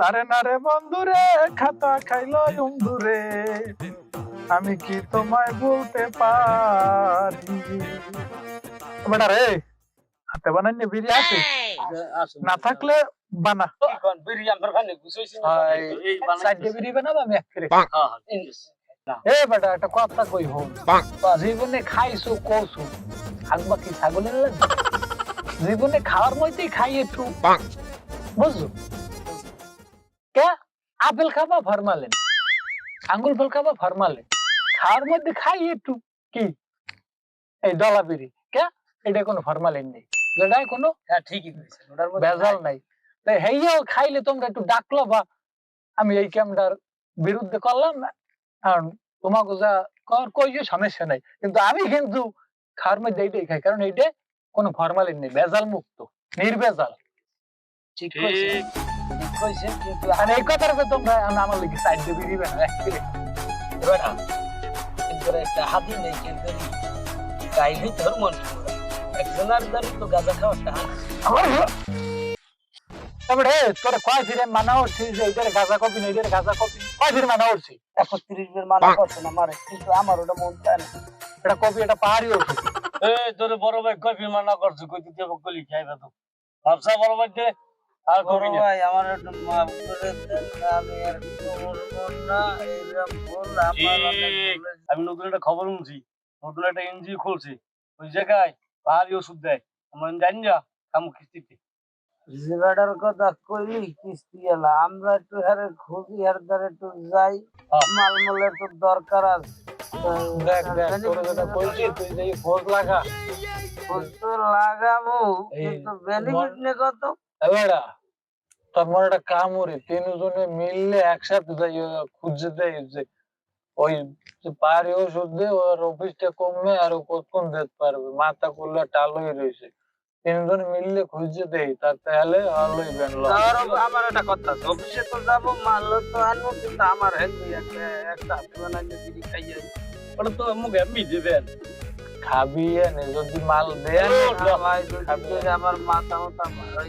তারে না রে বন্ধুরে খাতা খাইলো বন্ধুরে আমি কি তোমায় বলতে পারি? বেটা রে হাতে বানাইনি বিড়ি আছে? না থাকলে বানা। সাইডে বিড়ি বানাবো আমি এক ফিরে এ বেটা একটা কথা কই হোক জীবনে খাইছো কৌছো থাকবা কি ছাগলের জীবনে খাওয়ার মধ্যেই খাই একটু বুঝছ? আপেল খাবা ফরমালেন আঙ্গুল ফল খাবা ফরমালেন খাওয়ার মধ্যে খাই একটু কি? এই ডলা বিড়ি কে এটা কোনো ফরমালিন নেই। যেটাই কোনো ঠিকই ভেজাল নাই। তাই হেইয়াও খাইলে তোমরা একটু ডাকলো বা আমি এই ক্যামটার বিরুদ্ধে করলাম না। কারণ তোমাকে যা কর কইও সমস্যা নাই। কিন্তু আমি কিন্তু খাওয়ার মধ্যে এইটাই খাই। কারণ এইটা কোনো ফরমালিন নেই। ভেজাল মুক্ত নির্ভেজাল। ঠিক। কইছে কিন্তু আর এই কথার তোমরা আমার লিখে সাইড দিয়ে দিবে না। প্লেট। বেটা কিন্তু একটা হাতি নেই কিন্তু গাইলে তোর মন একজনের তো গাঁজা খাওয়াটা তারপরে তোর কয় ফিরে মানা উঠছি যে এইটার গাঁজা কপি না এইটার গাঁজা কপি কয় ফিরে মানা উঠছি একত্রিশ বের মানা করছে না মারে। কিন্তু আমার ওটা মন চায় না। এটা কপি এটা পাহাড়ি ওষুধ এই তোর বড় ভাই কফি মানা করছে কই দিতে বকলি খাইবে তো। ভাবসা বড় ভাই দে আর না ভাই আমার একটু মাফ করে দেন আমি আর কিছু বলব না নতুন একটা খবর শুনছি। নতুন একটা এনজিও খুলছে। ওই জায়গায় পাহাড়ি ওষুধ দেয়। আমরা জানি না কাম কিস্তিতে। জিগাটার কথা কইলি কিস্তি এলা। আমরা একটু হারে খুঁজি হার দ্বারা একটু যাই। হ্যাঁ। মালমূলের একটু দরকার আছে। দেখ দেখ তোর যেটা বলছি তুই যে খোঁজ লাগা। খোঁজ তো লাগাবো কিন্তু বেনিফিট নে কত? এবারা তোমার একটা কাম ওরে তিনজনে মিললে একসাথে যাই খুঁজে দেয় যে ওই যে পাহাড়ি ওষুধ দিয়ে ওর অফিসটা কমবে আর কতক্ষণ দিতে পারবে মাথা করলে টালই রয়েছে। তিনজন মিললে খুঁজে দেয় তার তাহলে ভালোই বেনলো আর আমার একটা কথা অফিসে তো যাব মাল তো আনব কিন্তু আমার হেলদি একটা একটা হাতে বানাইলে বিড়ি খাইয়ে ওটা তো মুখ এমনি দেবেন। খাবি এনে যদি মাল ভাই আমার মাথা মাথা ভাই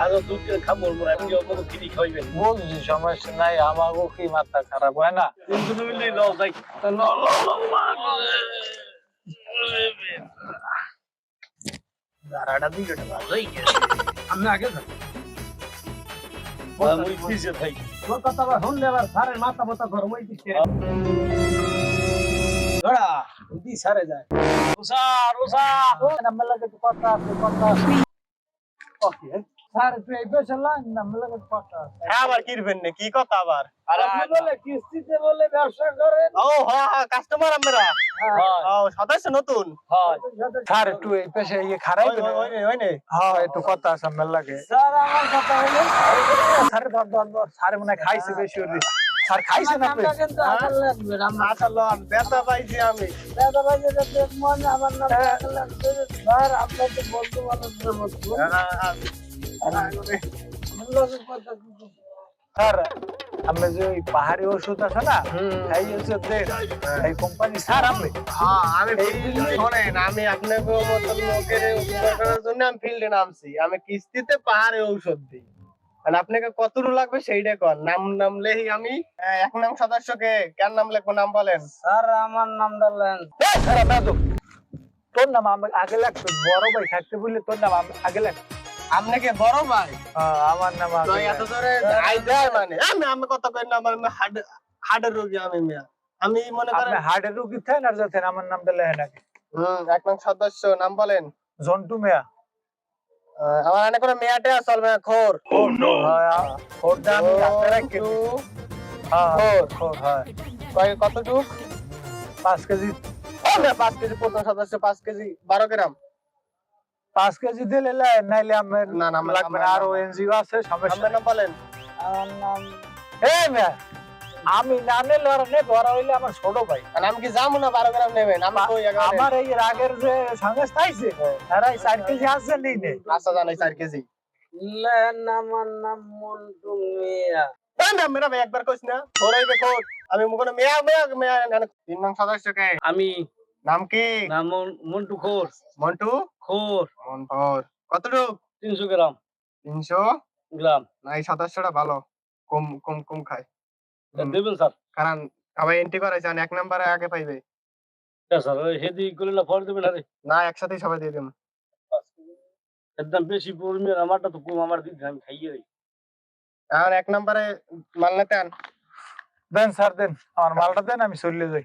আর দুধ খাব মোর এমনি অপর কিনি খাইবেন বুঝছি সমস্যা নাই আমাকেও কি মাথা খারাপ হয় না? তিনজন মিলে লও ল দাঁড়াটা দিকে ভালোই আমি আগে পিছে থাই কথা শুনলে আবার সারের মাথা মাথা গরম হয়ে দিচ্ছে ধরা সারে যায় উষা উষা নাম্বার লাগে কথা আছে কথা ওকে স্যার তুই এই নাম্বার লাগে কথা হ্যাঁ আবার কিরবেন না কি কথা আবার? আপনি বলে কিস্তিতে বলে ব্যবসা করেন ও হ্যাঁ হ্যাঁ কাস্টমার আমরা। ও সদস্য নতুন? হয়। স্যার একটু এই পেছে ইয়ে খারাপ ওই ওই- ওই ওই নে। হ্যাঁ একটু কথা আছে নাম্বার লাগে। স্যার আমার কথা হলো। স্যার ধর ধর ধর স্যার মনে খাইছে বেশি স্যার খাইছে না। আচ্ছা লন পাইছি আমি। স্যার। আমার যে ওই পাহাড়ি ওষুধ আছে না এই দে এই কোম্পানি স্যার আমি হ্যাঁ আমি শোনেন আমি আপনাকে মতন লোকের উপকার করার জন্য আমি ফিল্ডে নামছি। আমি কিস্তিতে পাহাড়ে ঔষধ দিই। মানে আপনাকে কতটুকু লাগবে সেইটা কর নাম নামলেই আমি? এক নাম সদস্যকে কেন নাম লিখব নাম বলেন? স্যার আমার নামটা লেন এই স্যার দাদু তোর নাম আমি আগে লাগতো বড় ভাই থাকতে বললে তোর নাম আমি আগে লাগতো। আপনাকে বড় ভাই? আমার নাম এত আই মানে? আমি আমি কথা কই না আমার হার্ট হার্টের রোগী আমি মিয়া। আমি মনে করেন হার্টের রুগী থেন আর আমার লেহে নাকি হুম এক নাম সদস্য নাম বলেন। জন্টু মিয়া। আমার এনে কোনো মেয়াটে চলবে না খোর। হ্যাঁ, হ্যাঁ হ্যাঁ, খোর, হ্যাঁ। কয় কতটুক পাঁচ কেজি। ও না পাঁচ কেজি প্রথম সদস্য পাঁচ কেজি বারো গ্রাম। পাঁচ কেজি দিলে লে- নাইলে আমার না, না, আমার- লাগবে না। আমার- আরও এনজিও আছে নাম বলেন। আমার নাম এই মিয়া আমি না নিলে আর হইলে আমার ছোট ভাই। আর আমি কি যাব না বারো গ্রাম নেবেন? আমি আমার এই রাগের যে সংস্থা আছে তারা এই চার কেজি আছে নেই আচ্ছা চার কেজি। আমার নাম মন্টু মিয়া। একবার কইস না। আমি মুখে মেয়া মেয়া মেয়া না- তিন নং সদস্যকে আমি। নাম কি? নাম মন্টু খোর। মন্টু? খোর। মন্টুর কতটুক? তিনশো গ্রাম। তিনশো? গ্রাম। না এই ভালো। কম কম কম খায়। দেবেন স্যার। কারণ আবার এন্ট্রি করাইছে এক নাম্বারে আগে পাইবে। স্যার হেদি করলে না পরে দেবেন আরে। না একসাথেই সবাই দিয়ে দিন একদম বেশি পড়বে আমারটা তো কম আমার দিদি আমি খাইয়ে দিই। এখন এক নাম্বারে মাল নিতে আন। দেন স্যার দেন। আমার মালটা দেন আমি চলে যাই।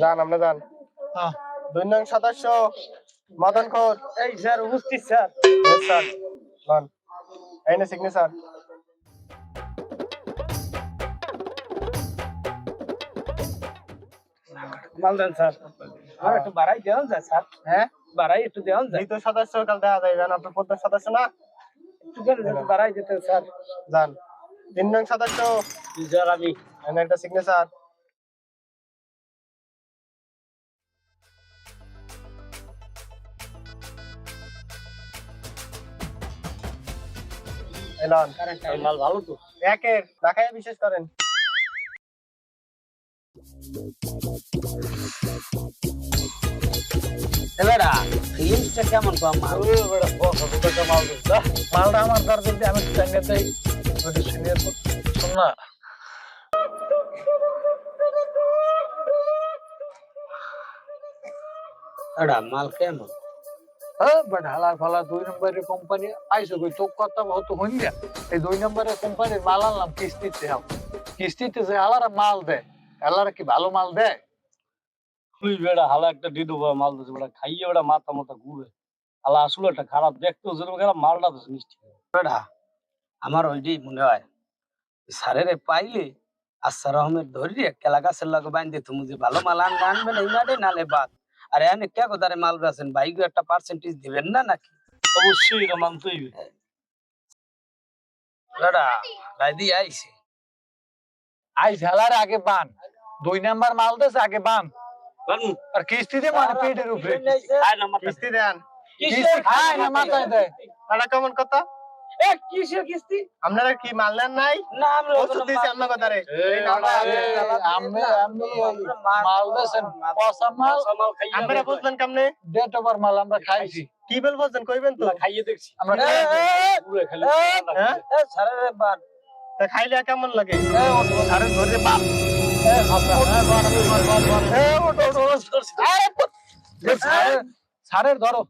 যান আপনি যান। হ্যাঁ। দুই নং সদস্য মদন খোঁজ এই স্যার উপস্থিত স্যার. লন এই না সিগনেচার মাল দেন স্যার। আর একটু বাড়াই দেওয়া যায় স্যার। হ্যাঁ? বাড়াই একটু দেওয়া যায়। দ্বিতীয় সদস্য কাল দেখা যায় জান আপনার প্রথম সদস্য না? একটু করে বাড়াই যেতে স্যার। যান তিন নং সদস্য? আমি। একটা সিগনেচার এলন। মাল ভালো তো। একের দেখায় বিশেষ করেন। কেমন মাল হ্যাঁ দুই কোম্পানি আইসো কই এই দুই কোম্পানির মাল আনলাম কিস্তিতে কিস্তিতে যে আলারা মাল দেয় আলারা কি ভালো মাল দেয়? তুই বেড়া হালা একটা ডিডো মাল দিচ্ছে বেড়া খাইয়ে বেড়া মাথা মাথা ঘুরে। হালা আসলে একটা খারাপ দেখতেও যেরকম খারাপ মালটা তো মিষ্টি এরা আমার ওইটাই মনে হয় স্যারেরে পাইলে আসার রহমের ধরি কেলা গাছের লাগে বাইন্দে তুমি যে ভালো মাল আনবে আনবেন এই মাঠে নালে বাদ। আর এনে কে কোথায় মাল বেছেন বাইকে একটা পার্সেন্টেজ দিবেন না নাকি? অবশ্যই এটা মানতেই হবে। এরা রাইদি আইছে। আই ঝালার আগে বান। দুই নাম্বার মাল দেছে আগে বান। আর কিস্তিতে মানে পেটের উপরে। দে। কিস্তি দেন। কিস্তি খায় না মাথায় দেয় এটা কেমন কথা? এ কিসের কিস্তি? আপনারা কি মাল নাই? না আমরা ওষুধ দিয়েছি আপনার কথারে। এই এই নাম্বার এ, আছে। আমি আমি মাল দেছেন পয়সা মাল। কাঁচা মাল খাইয়ে আপনারা বুঝলেন কেমনে? ডেট ওভার মাল আমরা খাইছি। কি বেল বলছেন কইবেন তো? খাইয়ে দেখছি। আমরা হ্যাঁ? তা খাইলে কেমন লাগে। আরে ধরে বাপ। স্যারের- স্যারের ধরো।